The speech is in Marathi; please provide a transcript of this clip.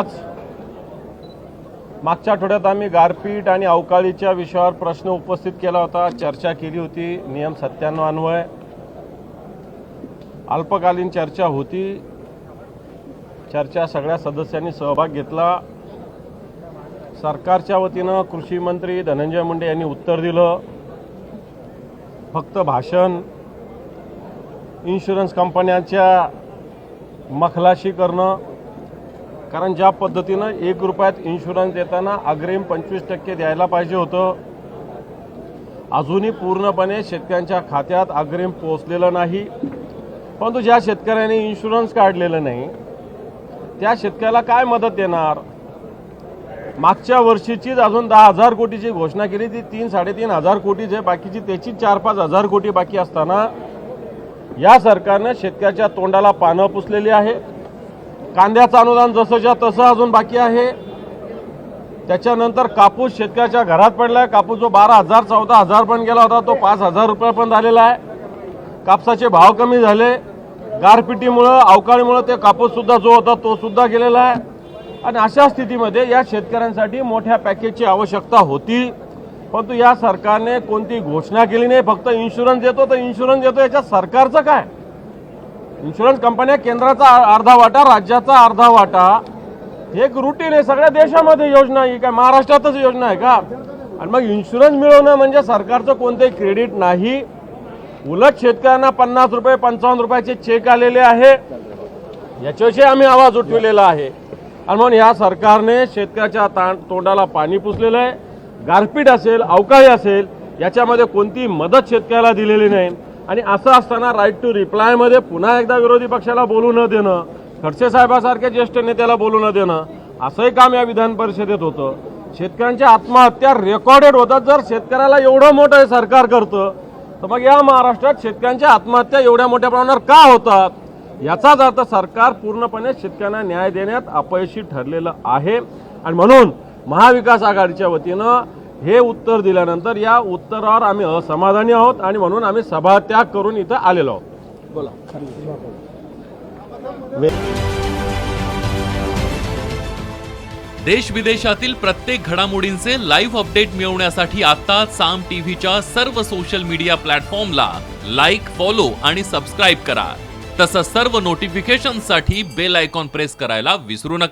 आज मागच्या आठवड्यात आम्ही गारपीट आणि अवकाळीच्या विषयावर प्रश्न उपस्थित केला होता. चर्चा केली होती. नियम सत्त्याण्णव अन्वय. अल्पकालीन चर्चा होती. चर्चा सगळ्या सदस्यांनी सहभाग घेतला. सरकारच्या वतीनं कृषी मंत्री धनंजय मुंडे यांनी उत्तर दिलं. फक्त भाषण. इन्शुरन्स कंपन्यांच्या मखलाशी करणं. कारण ज्या पद्धतीनं एक रुपयात इन्शुरन्स देताना अग्रिम पंचवीस टक्के द्यायला पाहिजे होतं. अजूनही पूर्णपणे शेतकऱ्यांच्या खात्यात अग्रिम पोचलेलं नाही. परंतु ज्या शेतकऱ्यांनी इन्शुरन्स काढलेलं नाही त्या शेतकऱ्याला काय मदत देणार? मागच्या वर्षीचीच अजून दहा हजार कोटीची घोषणा केली ती तीन साडेतीन हजार कोटीच आहे बाकीची त्याची चार पाच हजार कोटी बाकी असताना या सरकारनं शेतकऱ्याच्या तोंडाला पानं पुसलेली आहे कांद्याचं अनुदान जसंच्या तसं अजून बाकी आहे. त्याच्यानंतर कापूस शेतकऱ्याच्या घरात पडलाय. कापूस जो बारा हजार चौदा हजार पण गेला होता तो पाच हजार रुपये पण झालेला आहे. कापसाचे भाव कमी झाले. गारपिटीमुळं अवकाळीमुळं ते कापूस सुद्धा जो होता तो सुद्धा गेलेला आहे. आणि अशा स्थितीमध्ये या शेतकऱ्यांसाठी मोठ्या पॅकेजची आवश्यकता होती. परंतु या सरकारने कोणती घोषणा केली नाही फक्त इन्शुरन्स देतो तर इन्शुरन्स देतो याच्यात सरकारचं काय? इन्शुरन्स कंपन्या केंद्राचा अर्धा वाटा राज्याचा अर्धा वाटा हे एक रुटीन आहे. सगळ्या देशामध्ये योजना ही काय महाराष्ट्रातच योजना आहे का? आणि मग इन्शुरन्स मिळवणं म्हणजे सरकारचं कोणतंही क्रेडिट नाही. उलट शेतकऱ्यांना पन्नास रुपये पंचावन्न रुपयाचे चेक आलेले आहे. याच्याविषयी आम्ही आवाज उठविलेला आहे. आणि म्हणून या सरकारने शेतकऱ्याच्या ता तोंडाला पाणी पुसलेलं आहे. गारपीट असेल अवकाळी असेल याच्यामध्ये कोणती मदत शेतकऱ्याला दिलेली नाही. आणि असं असताना राईट टू रिप्लायमध्ये पुन्हा एकदा विरोधी पक्षाला बोलू न देणं खडसे साहेबासारख्या ज्येष्ठ नेत्याला बोलू न देणं असंही काम या विधान परिषदेत होतं. शेतकऱ्यांच्या आत्महत्या रेकॉर्डेड होतात. जर शेतकऱ्याला एवढं मोठं हे सरकार करतं तर मग या महाराष्ट्रात शेतकऱ्यांच्या आत्महत्या एवढ्या मोठ्या प्रमाणावर का होतात? याचाच अर्थ सरकार पूर्णपणे शेतकऱ्यांना न्याय देण्यात अपयशी ठरलेलं आहे. आणि म्हणून महाविकास आघाडीच्या वतीनं हे उत्तर दिल्यानंतर या उत्तरावर आम्ही असमाधानी आहोत आणि म्हणून आम्ही सभात्याग करून इथं आलेलो आहोत. बोला. देश विदेशातील प्रत्येक घडामोडींचे लाईव्ह अपडेट मिळवण्यासाठी आता साम टीव्हीच्या सर्व सोशल मीडिया प्लॅटफॉर्मला लाईक फॉलो आणि सबस्क्राईब करा. तसंच सर्व नोटिफिकेशनसाठी बेल आयकॉन प्रेस करायला विसरू नका.